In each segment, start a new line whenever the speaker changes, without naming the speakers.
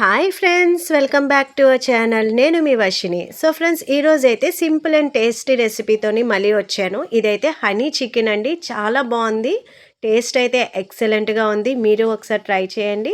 Hi friends welcome back to our channel నేను మీ Varshini so friends ఈరోజు అయితే సింపుల్ అండ్ టేస్టీ రెసిపీతోని మళ్ళీ వచ్చాను. ఇదైతే హనీ చికెన్ అండి. చాలా బాగుంది. టేస్ట్ అయితే ఎక్సలెంట్గా ఉంది. మీరు ఒకసారి ట్రై చేయండి.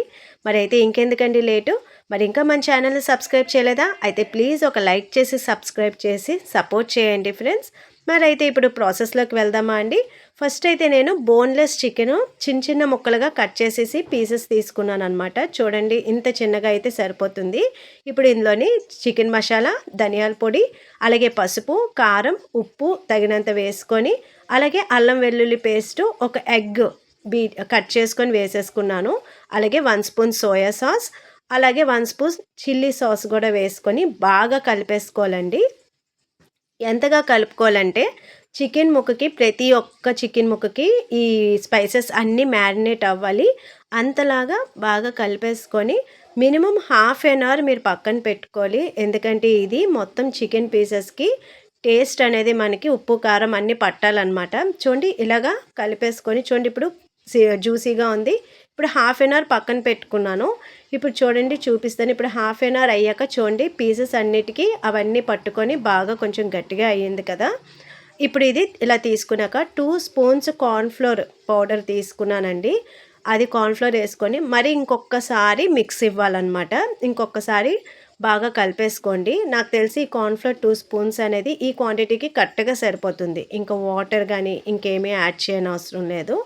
మరి అయితే ఇంకెందుకండి లేటు? మరి ఇంకా మన ఛానల్ని సబ్స్క్రైబ్ చేయలేదా? అయితే ప్లీజ్ ఒక లైక్ చేసి సబ్స్క్రైబ్ చేసి సపోర్ట్ చేయండి ఫ్రెండ్స్ మరి అయితే ఇప్పుడు ప్రాసెస్లోకి వెళ్దామా అండి? ఫస్ట్ అయితే నేను బోన్లెస్ చికెన్ చిన్న చిన్న ముక్కలుగా కట్ చేసేసి పీసెస్ తీసుకున్నాను అనమాట చూడండి ఇంత చిన్నగా అయితే సరిపోతుంది. ఇప్పుడు ఇందులోని చికెన్ మసాలా ధనియాల పొడి అలాగే పసుపు కారం ఉప్పు తగినంత వేసుకొని అలాగే అల్లం వెల్లుల్లి పేస్టు ఒక ఎగ్ బీ కట్ చేసుకొని వేసేసుకున్నాను. అలాగే వన్ స్పూన్ సోయా సాస్ అలాగే వన్ స్పూన్ చిల్లీ సాస్ కూడా వేసుకొని బాగా కలిపేసుకోవాలండి. ఎంతగా కలుపుకోవాలంటే చికెన్ ముక్కకి ప్రతి ఒక్క చికెన్ ముక్కకి ఈ స్పైసెస్ అన్నీ మ్యారినేట్ అవ్వాలి. అంతలాగా బాగా కలిపేసుకొని మినిమం హాఫ్ అన్ అవర్ మీరు పక్కన పెట్టుకోవాలి. ఎందుకంటే ఇది మొత్తం చికెన్ పీసెస్కి టేస్ట్ అనేది మనకి ఉప్పు కారం అన్నీ పట్టాలన్నమాట. చూడండి ఇలాగా కలిపేసుకొని చూడండి ఇప్పుడు జ్యూసీగా ఉంది. ఇప్పుడు హాఫ్ అన్ అవర్ పక్కన పెట్టుకున్నాను. ఇప్పుడు చూడండి చూపిస్తాను. ఇప్పుడు హాఫ్ అన్ అవర్ అయ్యాక చూడండి పీసెస్ అన్నిటికీ అవన్నీ పట్టుకొని బాగా కొంచెం గట్టిగా అయ్యింది కదా. ఇప్పుడు ఇది ఇలా తీసుకున్నాక టూ స్పూన్స్ కార్న్ఫ్లోర్ పౌడర్ తీసుకున్నానండి. అది కార్న్ఫ్లోర్ వేసుకొని మరి ఇంకొకసారి మిక్స్ ఇవ్వాలన్నమాట. ఇంకొకసారి బాగా కలిపేసుకోండి. నాకు తెలిసి ఈ కార్న్ఫ్లోర్ టూ స్పూన్స్ అనేది ఈ క్వాంటిటీకి కరెక్ట్గా సరిపోతుంది. ఇంకా వాటర్ కానీ ఇంకేమీ యాడ్ చేయని అవసరం లేదు.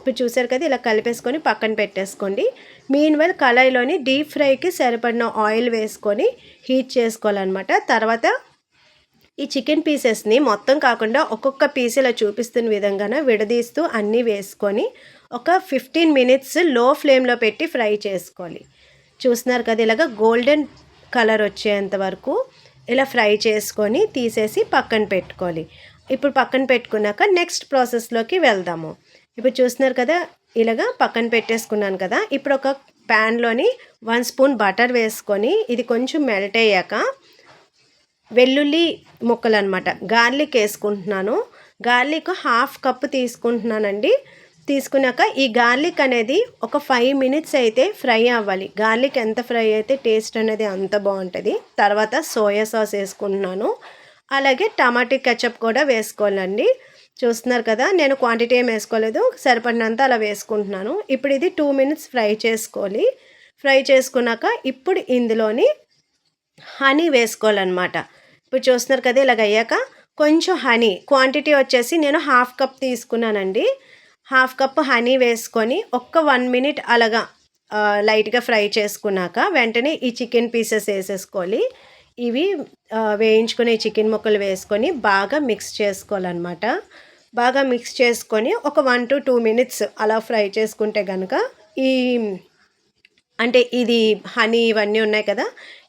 ఇప్పుడు చూసారు కదా ఇలా కలిపేసుకొని పక్కన పెట్టేసుకోండి. మీన్ వెల్ కళాయిలోని డీప్ ఫ్రైకి సరిపడిన ఆయిల్ వేసుకొని హీట్ చేసుకోవాలన్నమాట. తర్వాత ఈ చికెన్ పీసెస్ని మొత్తం కాకుండా ఒక్కొక్క పీస్ ఇలా చూపిస్తున్న విధంగాన విడదీస్తూ అన్నీ వేసుకొని ఒక ఫిఫ్టీన్ మినిట్స్లో ఫ్లేమ్లో పెట్టి ఫ్రై చేసుకోవాలి. చూస్తున్నారు కదా ఇలాగ గోల్డెన్ కలర్ వచ్చేంత వరకు ఇలా ఫ్రై చేసుకొని తీసేసి పక్కన పెట్టుకోవాలి. ఇప్పుడు పక్కన పెట్టుకున్నాక నెక్స్ట్ ప్రాసెస్లోకి వెళ్దాము. ఇప్పుడు చూస్తున్నారు కదా ఇలాగా పక్కన పెట్టేసుకున్నాను కదా. ఇప్పుడు ఒక ప్యాన్లోని వన్ స్పూన్ బటర్ వేసుకొని ఇది కొంచెం మెల్ట్ అయ్యాక వెల్లుల్లి ముక్కలు అనమాట గార్లిక్ వేసుకుంటున్నాను. గార్లిక్ హాఫ్ కప్ తీసుకుంటున్నానండి. తీసుకున్నాక ఈ గార్లిక్ అనేది ఒక ఫైవ్ మినిట్స్ అయితే ఫ్రై అవ్వాలి. గార్లిక్ ఎంత ఫ్రై అయితే టేస్ట్ అనేది అంత బాగుంటుంది. తర్వాత సోయా సాస్ వేసుకుంటున్నాను. అలాగే టమాటా కెచప్ కూడా వేసుకోవాలండి. చూస్తున్నారు కదా నేను క్వాంటిటీ ఏం వేసుకోలేదు సరిపడినంత అలా వేసుకుంటున్నాను. ఇప్పుడు ఇది టూ మినిట్స్ ఫ్రై చేసుకోవాలి. ఫ్రై చేసుకున్నాక ఇప్పుడు ఇందులోని హనీ వేసుకోవాలన్నమాట. ఇప్పుడు చూస్తున్నారు కదా ఇలాగ అయ్యాక కొంచెం హనీ క్వాంటిటీ వచ్చేసి నేను హాఫ్ కప్ తీసుకున్నానండి. హాఫ్ కప్ హనీ వేసుకొని ఒక్క వన్ మినిట్ అలాగా లైట్గా ఫ్రై చేసుకున్నాక వెంటనే ఈ చికెన్ పీసెస్ వేసేసుకోవాలి. ఇవి వేయించుకునే చికెన్ ముక్కలు వేసుకొని బాగా మిక్స్ చేసుకోవాలన్నమాట. బాగా మిక్స్ చేసుకొని ఒక వన్ టు టూ మినిట్స్ అలా ఫ్రై చేసుకుంటే కనుక ఈ అంటే ఇది హనీ ఇవన్నీ ఉన్నాయి కదా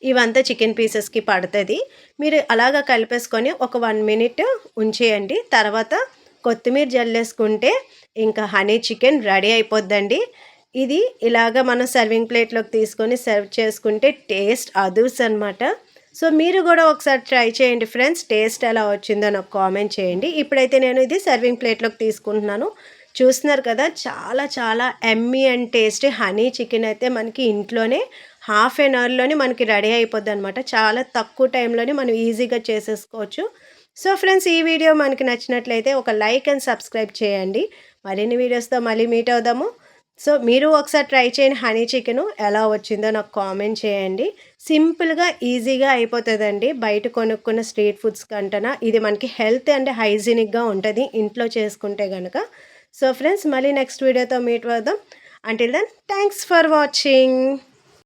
ఇవంతా చికెన్ పీసెస్కి పడుతుంది. మీరు అలాగా కలిపేసుకొని ఒక వన్ మినిట్ ఉంచేయండి. తర్వాత కొత్తిమీర జల్లేసుకుంటే ఇంకా హనీ చికెన్ రెడీ అయిపోద్దండి. ఇది ఇలాగ మనం సర్వింగ్ ప్లేట్లోకి తీసుకొని సర్వ్ చేసుకుంటే టేస్ట్ అదూస్ అనమాట సో మీరు కూడా ఒకసారి ట్రై చేయండి ఫ్రెండ్స్ టేస్ట్ ఎలా వచ్చిందో నాకు కామెంట్ చేయండి. ఇప్పుడైతే నేను ఇది సర్వింగ్ ప్లేట్లోకి తీసుకుంటున్నాను. చూస్తున్నారు కదా చాలా చాలా yummy and tasty honey chicken అయితే మనకి ఇంట్లోనే హాఫ్ అన్ అవర్లోనే మనకి రెడీ అయిపోద్ది అనమాట చాలా తక్కువ టైంలోనే మనం ఈజీగా చేసేసుకోవచ్చు. సో ఫ్రెండ్స్ ఈ వీడియో మనకి నచ్చినట్లయితే ఒక లైక్ అండ్ సబ్స్క్రైబ్ చేయండి. మరిన్ని వీడియోస్తో మళ్ళీ మీట్ అవుదాము. సో మీరు ఒకసారి ట్రై చేయని హనీ చికెన్. ఎలా వచ్చిందో నాకు కామెంట్ చేయండి. సింపుల్గా ఈజీగా అయిపోతుందండి. బయట కొనుక్కున్న స్ట్రీట్ ఫుడ్స్ కంటనా ఇది మనకి హెల్త్ అండ్ హైజీనిక్గా ఉంటుంది ఇంట్లో చేసుకుంటే కనుక సో ఫ్రెండ్స్ మళ్ళీ నెక్స్ట్ వీడియోతో మీట్ వద్దాం until then thanks for watching